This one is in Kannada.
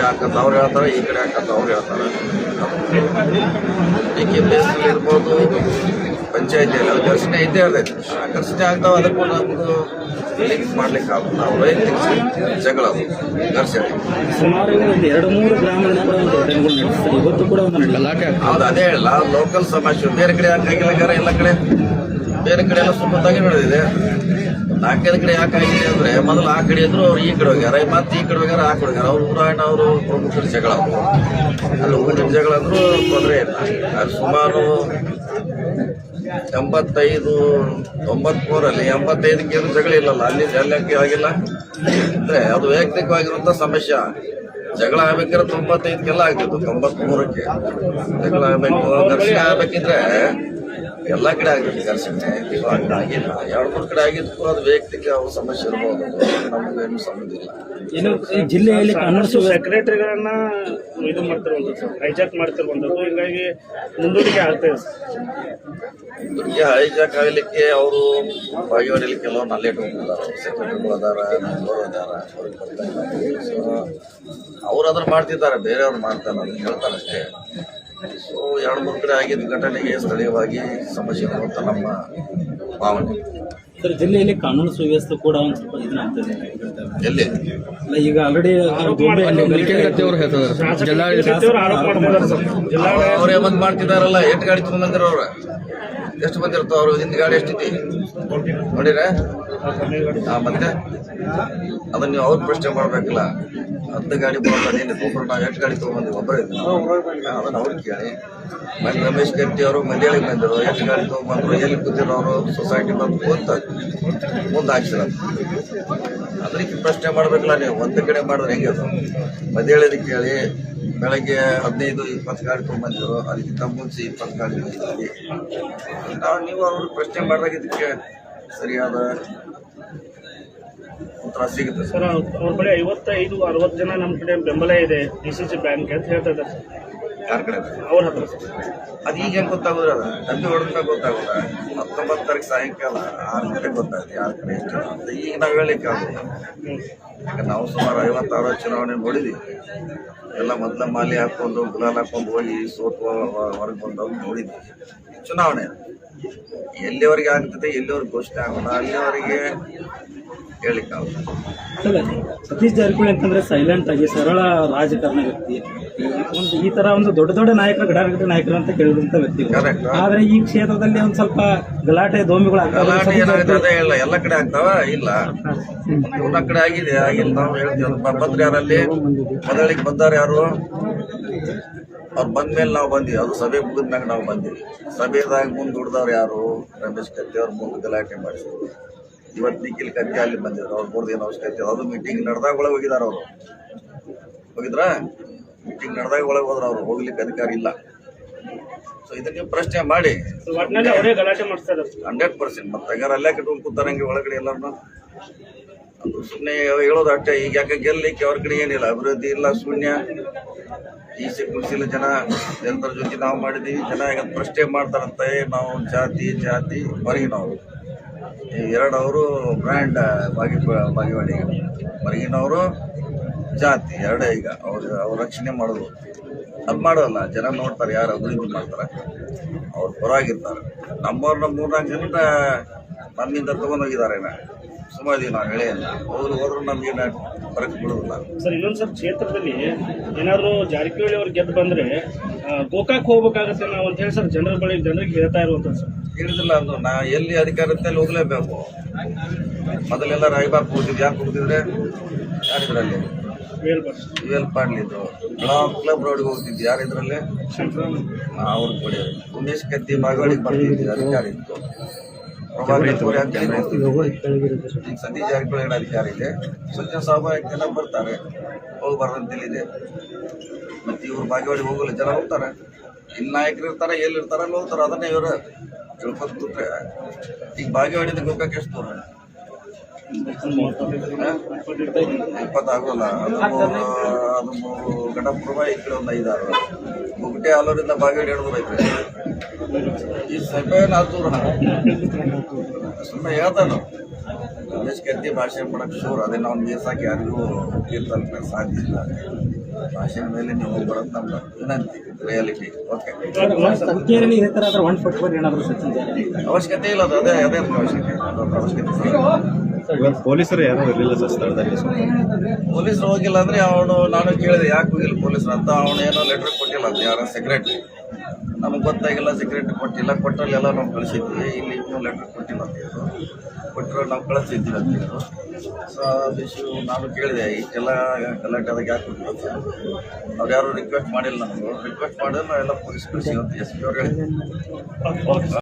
ಹಾಕಂತ ಅವ್ರು ಹೇಳ್ತಾರೆ ಈ ಕಡೆ ಹಾಕಂತ ಅವ್ರು ಹೇಳ್ತಾರೆ. ಡಿ ಕೆ ಪಿ ಎಸ್ ಇರ್ಬೋದು ಪಂಚಾಯತಿಯಲ್ಲಿ ಅಲ್ಲಿ ಘರ್ಷಣೆ ಇದ್ದೇ ಇರ್ತೈತೆ ಆಕರ್ಷಣೆ ಘರ್ಷಣೆ ಆಗ್ತಾವ ಅದಕ್ಕೂ ನಮ್ದು ಲಿಂಕ್ ಮಾಡ್ಲಿಕ್ಕೆ ಆಗುತ್ತೆ. ನಾವು ವೈಯಕ್ತಿಕ ಜಗಳ ಘರ್ಷಣೆ. ಸುಮಾರು ಎರಡು ಮೂರು ಕೂಡ ಇವತ್ತು ಕೂಡ ಒಂದು ಹೌದು ಅದೇ ಹೇಳಲ್ಲ. ಲೋಕಲ್ ಸಮಸ್ಯೆ ಬೇರೆ ಕಡೆ ಹಾಕಿಲ್ಲ ಎಲ್ಲ ಕಡೆ. ಬೇರೆ ಕಡೆ ಎಲ್ಲ ಸುಮ್ಮತ್ತಾಗಿ ನಡೆದಿದೆ. ನಾಲ್ಕೈದು ಕಡೆ ಯಾಕಾಗಿದೆ ಅಂದ್ರೆ ಮೊದಲು ಆ ಕಡೆ ಇದ್ರು ಅವ್ರು ಈ ಕಡೆ ಹೋಗ್ಯಾರ ಮತ್ತೆ ಈ ಕಡೆ ಹೋಗ್ಯಾರ, ಆ ಕಡೆ ಹೋಗ್ಯಾರ. ಅವ್ರು ಊರಾಯಣ ಅವರು ಪ್ರಮುಖರ ಜಗಳ ಅದು. ಅಲ್ಲಿ ಊರಿನ ಜಗಳ ಅಂದ್ರೂ ತೊಂದರೆ ಇಲ್ಲ. ಅಲ್ಲಿ ಸುಮಾರು ಎಂಬತ್ತೈದು, ತೊಂಬತ್ಮೂರಲ್ಲಿ ಎಂಬತ್ತೈದಕ್ಕೆ ಏನು ಜಗಳ ಇಲ್ಲಲ್ಲ, ಅಲ್ಲಿ ಜಲ್ಲಕ್ಕೆ ಆಗಿಲ್ಲ. ಅಂದ್ರೆ ಅದು ವೈಯಕ್ತಿಕವಾಗಿರುವಂತ ಸಮಸ್ಯೆ. ಜಗಳ ಆಗ್ಬೇಕಾದ್ರೆ ತೊಂಬತ್ತೈದಕ್ಕೆಲ್ಲ ಆಗ್ತಿತ್ತು, ತೊಂಬತ್ಮೂರಕ್ಕೆ. ಜಗಳ ಆಗ್ಬೇಕು ಘರ್ಷಣೆ ಆಗ್ಬೇಕಿದ್ರೆ ಎಲ್ಲ ಕಡೆ ಆಗಿರ್ತದೆ ಘರ್ಷಣೆ ಇವಾಗ ಆಗಿಲ್ಲ. ಎರಡು ಮೂರು ಕಡೆ ಆಗಿದ್ದು ಅದು ವೈಯಕ್ತಿಕ ಸಮಸ್ಯೆ ಇರ್ಬೋದು. ನಮಗೇನು ಸಂಬಂಧ ಇಲ್ಲ. ಏನು ಈ ಜಿಲ್ಲೆಯಲ್ಲಿ ಸೆಕ್ರೆಟರಿಗಳನ್ನ ಇದು ಮಾಡ್ತಿರುವಂಥದ್ದು ಹೈಜಾಕ್ ಮಾಡ್ತಿರುವಂಥದ್ದು. ಹೀಗಾಗಿ ಮುಂದೂಡಿಕೆ ಆಗ್ತಾ ಇದೆ ಸರ್. ದುರ್ಗೆ ಹೈಜಾಕ್ ಆಗಲಿಕ್ಕೆ ಅವರು ಭಾಗಿಯಾಡಲಿಕ್ಕೆ ಕೆಲವು ಅಲ್ಲೇ ಇಟ್ಕೊಂಡಿದ್ದಾರೆ. ಸೆಕ್ರೆಟರಿಗಳು ಅದಾರ ಮೆಂಬರ್ ಅದಾರ ಅವ್ರಿಗೆ ಬರ್ತಾ ಇಲ್ಲ. ಸೊ ಅವ್ರು ಅದನ್ನ ಮಾಡ್ತಿದ್ದಾರೆ ಬೇರೆಯವ್ರು ಮಾಡ್ತಾರೆ ಅದನ್ನ ಹೇಳ್ತಾರೆ ಅಷ್ಟೇ. ಸೊ ಎರಡು ಮೂರು ಕಡೆ ಆಗಿದ್ದ ಘಟನೆಗೆ ಸ್ಥಳೀಯವಾಗಿ ಸಮಸ್ಯೆ ಅಂತ ನಮ್ಮ ಭಾವನೆ. ಸರ್ ಜಿಲ್ಲೆಯಲ್ಲಿ ಕಾನೂನು ಸುವ್ಯವಸ್ಥೆ ಕೂಡ ಒಂದು ಸ್ವಲ್ಪ ಇದನ್ನಾಗ್ತದೆ ಎಲ್ಲಿ? ಅಲ್ಲ ಈಗ ಆಲ್ರೆಡಿ ಅವರು ಆರೋಪ ಮಾಡ್ತಿದ್ದಾರೆ ಸರ್. ಜಿಲ್ಲಾ ಅವರೇ ಬಂದ್ ಮಾಡ್ತಿದಾರಲ್ಲ ಎಂಟು ಗಾಡಿ ತಗೊಂಡ್ಬಂದಿರ ಅವ್ರ. ಎಷ್ಟು ಬಂದಿರ್ತಾವ ಅವ್ರು ಹಿಂದೆ ಗಾಡಿ ಎಷ್ಟೈತಿ ನೋಡಿರ ಮತ್ತೆ? ಅದನ್ನ ನೀವು ಅವ್ರ ಪ್ರಶ್ನೆ ಮಾಡ್ಬೇಕಲ್ಲ. ಹತ್ತು ಗಾಡಿ ಬರೋದೇನು ಒಬ್ಬರು ಎಷ್ಟು ಗಾಡಿ ತಗೊಂಡ್ಬಂದಿವಿ ಒಬ್ಬರು ಅದನ್ನ ಅವ್ರಿಗೆ ಕೇಳಿ. ಮನೆ ರಮೇಶ್ ಗಟ್ಟಿ ಅವರು ಮಲಯಾಳಿಗೆ ಬಂದರು. ಎಷ್ಟು ಗಾಡಿ ತಗೊಂಡ್ಬಂದ್ರು ಎಲ್ಲಿ ಕೂತಿರೋರು? ಸೊಸೈಟಿ ಬಂದು ಕೂತ ಮುಂದೆ ಅದಕ್ಕೆ ಪ್ರಶ್ನೆ ಮಾಡ್ಬೇಕಲ್ಲ ನೀವು. ಒಂದು ಕಡೆ ಮಾಡಿದ್ರೆ ಹೆಂಗೆ ಅದು ಕೇಳಿ. ಬೆಳಗ್ಗೆ ಹದಿನೈದು ಇಪ್ಪತ್ತು ಗಾಡಿ ತೊಗೊಂಡ್ಬಂದಿದ್ರು ಅದಕ್ಕಿಂತ ಮುಂಚೆ ಇಪ್ಪತ್ತು ಗಾಡಿ ಬಂದಿದ್ದೀವಿ ನಾವು ನೀವು ಅವ್ರಿಗೆ ಪ್ರಶ್ನೆ ಮಾಡಿದಾಗ ಇದಕ್ಕೆ ಸರಿಯಾದ ಉತ್ತರ ಸಿಗುತ್ತೆ. ಸರ್, ಅವ್ರ ಬಳಿ ಐವತ್ತೈದು, ಅರವತ್ತು ಜನ ನಮ್ಮ ಕಡೆ ಬೆಂಬಲ ಇದೆ ಡಿ ಸಿ ಸಿ ಬ್ಯಾಂಕ್ ಅಂತ ಹೇಳ್ತಾ ಇದ್ದಾರೆ ಯಾರ ಕಡೆ ಅವ್ರ ಹತ್ರ ಅದು ಈಗ ಹೆಂಗೆ ಗೊತ್ತಾಗೋದ್ರ ಅದ? ಡಬ್ಬಿ ಹೊಡೆದ್ಮೇಲೆ ಗೊತ್ತಾಗೋದ. ಹತ್ತೊಂಬತ್ತು ತಾರೀಕು ಸಾಯಂಕಾಲ ಆರು ಗಂಟೆಗೆ ಗೊತ್ತಾಗುತ್ತೆ ಯಾರ ಕಡೆ ಎಷ್ಟು ಅಂತ. ಈಗ ನಾವು ಹೇಳಲಿಕ್ಕೆ ಆಗೋದು. ಯಾಕಂದ್ರೆ ನಾವು ಸುಮಾರು ಐವತ್ತಾರು ಚುನಾವಣೆ ನೋಡಿದ್ವಿ. ಎಲ್ಲ ಮೊದಲ ಮಾಲೆ ಹಾಕೊಂಡು ಗುಲಾಲ್ ಹಾಕೊಂಡು ಹೋಗಿ ಸೋತು ಹೊರಗೆ ಬಂದವ್ರು ನೋಡಿದ್ವಿ. ಚುನಾವಣೆ ಎಲ್ಲಿವರೆಗೆ ಆಗ್ತದೆ ಎಲ್ಲಿವರೆಗೆ ಘೋಷಣೆ ಆಗೋಣ ಅಲ್ಲಿವರೆಗೆ ಹೇಳಿಕ್ಕೆ ಆಗೋಲ್ಲ ಸರ್ ಸತೀಶ್ ಜಾರಕಿಹೊಳಿ ಅಂತಂದ್ರೆ ಸೈಲೆಂಟ್ ಆಗಿ ಸರಳ ರಾಜಕಾರಣ ವ್ಯಕ್ತಿ. ಒಂದು ಈ ತರ ಒಂದು ದೊಡ್ಡ ದೊಡ್ಡ ನಾಯಕರು ಗಡಾಗಡ ನಾಯಕರು ಅಂತ ಕೇಳಿದಂತ ವ್ಯಕ್ತಿ. ಆದ್ರೆ ಈ ಕ್ಷೇತ್ರದಲ್ಲಿ ಒಂದ್ ಸ್ವಲ್ಪ ಗಲಾಟೆ ದೋಮಿಗಳು ಇಲ್ಲ ಎಲ್ಲ ಕಡೆ ಆಗ್ತಾವ? ಇಲ್ಲ. ಎಲ್ಲ ಕಡೆ ಆಗಿದೆ ಆಗಿಲ್ಲ. ನಾವು ಹೇಳ್ತೀವಿ ಬಂದ್ರೆ ಯಾರಲ್ಲಿ? ಮೊದಲಿಗೆ ಬಂದಾರ ಯಾರು? ಅವ್ರು ಬಂದ್ಮೇಲೆ ನಾವು ಬಂದಿವಿ. ಅದು ಸಭೆ ಮುಗಿದ್ಮ್ಯಾಗ ನಾವು ಬಂದಿವಿ. ಸಭೆದಾಗ ಮುಂದೆ ದುಡ್ದವ್ರು ಯಾರು? ರಮೇಶ್ ಕತ್ತಿ ಅವ್ರು ಮುಂದೆ ಗಲಾಟೆ ಮಾಡಿಸಿದ್ರು. ಇವತ್ತು ನಿಖಿಲ್ ಕತ್ತಿ ಅಲ್ಲಿ ಬಂದಿದ್ರು. ಅವ್ರು ಮೂರು ದಿನ ಅವಶ್ಯಕತೆ. ಅದು ಮೀಟಿಂಗ್ ನಡೆದಾಗ ಒಳಗೆ ಹೋಗಿದಾರ ಅವರು. ಹೋಗಿದ್ರಾ? ಮೀಟಿಂಗ್ ನಡೆದಾಗ ಒಳಗೆ ಹೋದ್ರ ಅವ್ರು. ಹೋಗ್ಲಿಕ್ಕೆ ಅಧಿಕಾರ ಇಲ್ಲ. ಸೊ ಇದಕ್ಕೆ ಪ್ರಶ್ನೆ ಮಾಡಿ. Hundred percent. ಮತ್ತೆ ಹಂಗಾರೆ ಅಲ್ಲೇ ಕಟ್ಕೊಂಡು ಕೂತಾರಂಗೆ ಒಳಗಡೆ ಎಲ್ಲರನ್ನ? ಅದು ಸುಮ್ಮನೆ ಹೇಳೋದು ಅಷ್ಟೇ. ಈಗ ಯಾಕೆ ಗೆಲ್ಲಲಿಕ್ಕೆ ಅವ್ರ ಕಡೆ ಏನಿಲ್ಲ. ಅಭಿವೃದ್ಧಿ ಇಲ್ಲ ಶೂನ್ಯ. ಈ ಕುಡಿಸಿಲ್ಲ ಜನ ಜನರ ಜೊತೆ ನಾವು ಮಾಡಿದ್ದೀವಿ. ಜನ ಈಗ ಪ್ರಶ್ನೆ ಮಾಡ್ತಾರಂತೆ. ನಾವು ಜಾತಿ ಜಾತಿ ಹೊರಗಿನವರು. ಈ ಎರಡು ಅವರು ಬ್ರ್ಯಾಂಡ್ ಬಾಗಿ ಬಾಗಿವಾಡಿ ಹೊರಗಿನವರು ಜಾತಿ, ಎರಡೇ ಈಗ. ಅವ್ರು, ಅವ್ರ ರಕ್ಷಣೆ ಮಾಡೋದು. ಅದು ಮಾಡೋಲ್ಲ, ಜನ ನೋಡ್ತಾರೆ ಯಾರು ಅಭಿವೃದ್ಧಿ ಮಾಡ್ತಾರೆ. ಅವ್ರು ಪರವಾಗಿರ್ತಾರೆ ನಮ್ಮವ್ರನ್ನ ಮೂರ್ನಾಲ್ಕು ಜನ ನಮ್ಮಿಂದ ತಗೊಂಡೋಗಿದ್ದಾರೆ ಸುಮಾರು ನಾವು ಇಲ್ಲ ಹೋದ್ರು ಹೋದ್ರು ನಮ್ಗೇನು ಫರಕ್ ಬೀಳೋದಿಲ್ಲ. ಸರ್ ಇನ್ನೊಂದು ಸರ್ ಕ್ಷೇತ್ರದಲ್ಲಿ ಏನಾದರೂ ಜಾರಕಿಹೊಳಿ ಅವ್ರು ಗೆದ್ದು ಬಂದ್ರೆ ಗೋಕಾಕ್ ಹೋಗ್ಬೇಕಾಗತ್ತೆ ನಾವು ಅಂತ ಹೇಳಿ ಸರ್ ಜನರ ಬಳಿ ಜನರಿಗೆ ಹೇಳ್ತಾ ಇರುವಂತ ಸರ್. ಹೇಳಿದಿಲ್ಲ ಅದು ನಾ ಎಲ್ಲಿ ಅಧಿಕಾರ ಅಂತ ಅಲ್ಲಿ ಹೋಗ್ಲೇಬೇಕು? ಮೊದಲೆಲ್ಲ ರಾಯಬಾಗ್ ಹೋಗ್ತಿದ್ವಿ ಯಾಕೆ ಹೋಗ್ತಿದ್ರೆ ಯಾರಿದ್ರಲ್ಲಿ ಹೇಳ್ಬಾರ್ದು ಯು ಎಲ್ ಪಾಡ್ಲಿದ್ರು ಬ್ಲಾಕ್ ಕ್ಲಬ್ ರೋಡ್ಗೆ ಹೋಗ್ತಿದ್ವಿ ಯಾರಿದ್ರಲ್ಲಿ ಅವ್ರ ಕೊಡಿ. ಉಮೇಶ್ ಕತ್ತಿ ಬಾಗವಾಡಿಗೆ ಬರ್ತಿದ್ವಿ ಅಧಿಕಾರ ಇತ್ತು. ಈಗ ಸತೀಶ್ ಜಾರಕಿಹೊಳಿ ಹೇಳೋ ಅಧಿಕಾರ ಇದೆ. ಸ್ವಚ್ಛ ಸ್ವಾಭಾವಿಕ ಜನ ಬರ್ತಾರೆ. ಹೋಗಿ ಮತ್ತೆ ಇವ್ರು ಬಾಗೇವಾಡಿ ಹೋಗಲ್ಲ ಜನ ಹೋಗ್ತಾರೆ. ಇಲ್ಲಿ ನಾಯಕರು ಇರ್ತಾರೆ ಎಲ್ಲಿ ಇರ್ತಾರೆ, ಅಲ್ಲಿ ಹೋಗ್ತಾರೆ. ಅದನ್ನೇ ಇವರು ಕೂತ್ರೆ ಈಗ ಬಾಗೇವಾಡಿದ ಗೋಕಾಕ್ ಎಷ್ಟು ದೂರ? ಇಪ್ಪತ್ತಾಗೋಲ್ಲ. ಅದು ಅದು ಮೂರು ಈ ಕಡೆ ಒಂದು ಐದಾರು. ಮುಗುಟೆ ಆಲೂರಿಂದ ಬಾಗೇವಾಡಿ ಹಿಡಿದು ಐತೆ ಈ ಸಭೆ ನಾಲ್ಕು ದೂರ? ಸುಮ್ಮನೆ ಹೇಳ್ತಾನು. ದೇಶಕ್ಕೆ ಕತ್ತಿ ಭಾಷೆ ಮಾಡಕ್ ಶೂರ್. ಅದೇ ನಾವು ಮೀಸಾಕಿ ಯಾರಿಗೂ ತೀರ್ಥಲ್ಕ ಸಾಧ್ಯ ಇಲ್ಲ. ಭಾಷೆ ಮೇಲೆ ನೀವು ಹೋಗ್ಬಾರ್ದು ನಮ್ಮ ವಿನಂತಿ ರಿಯಾಲಿಟಿ ಓಕೆ ಅವಶ್ಯಕತೆ ಇಲ್ಲ ಅದು ಅದೇ ಅದೇ ಅವಶ್ಯಕತೆ ಅದೊಂದು ಅವಶ್ಯಕತೆ. ಇಲ್ಲ. ಇವತ್ತು ಪೊಲೀಸರು ಯಾರು ಇರಲಿಲ್ಲ ಸರ್ ಸ್ಥಳದಲ್ಲಿ? ಪೊಲೀಸರು ಹೋಗಿಲ್ಲ ಅಂದ್ರೆ ಅವನು ನಾನು ಕೇಳಿದೆ ಯಾಕೆ ಹೋಗಿಲ್ಲ ಪೊಲೀಸರು ಅಂತ? ಅವನು ಏನೋ ಲೆಟರ್ ಕೊಟ್ಟಿಲ್ಲ ಅಂತ ಯಾರ ಸೆಕ್ರೆಟ್ರಿ ನಮಗೆ ಗೊತ್ತಾಗಿಲ್ಲ ಸೆಕ್ರೆಟ್ರಿ ಕೊಟ್ಟಿಲ್ಲ ಕೊಟ್ಟಲ್ಲಿ ಎಲ್ಲ ನಾವು ಕಳಿಸಿದ್ವಿ ಇಲ್ಲಿ ಇನ್ನೂ ಲೆಟರ್ ಕೊಟ್ಟಿಲ್ಲ ಅಂತ ಹೇಳಿದ್ರು ಕೊಟ್ಟರೆ ನಾವು ಕಳಿಸ್ತಿದ್ವಿ ಅಂತ ಹೇಳಿದ್ರು ಸೊ ಅದಿಶು ನಾನು ಕೇಳಿದೆ ಎಲ್ಲ ಕಲೆಕ್ಟ್ ಆದಾಗ ಯಾಕೆ ಕೊಟ್ಟರು ಅಂತ ಅವ್ರು ಯಾರು ರಿಕ್ವೆಸ್ಟ್ ಮಾಡಿಲ್ಲ ನಮಗೂ. ರಿಕ್ವೆಸ್ಟ್ ಮಾಡಿದ್ರೆ ನಾವೆಲ್ಲ ಪೊಲೀಸ್ ಕಳಿಸಿ ಅಂತ ಎಸ್ ಪಿ ಅವ್ರು ಹೇಳಿದ್ರು.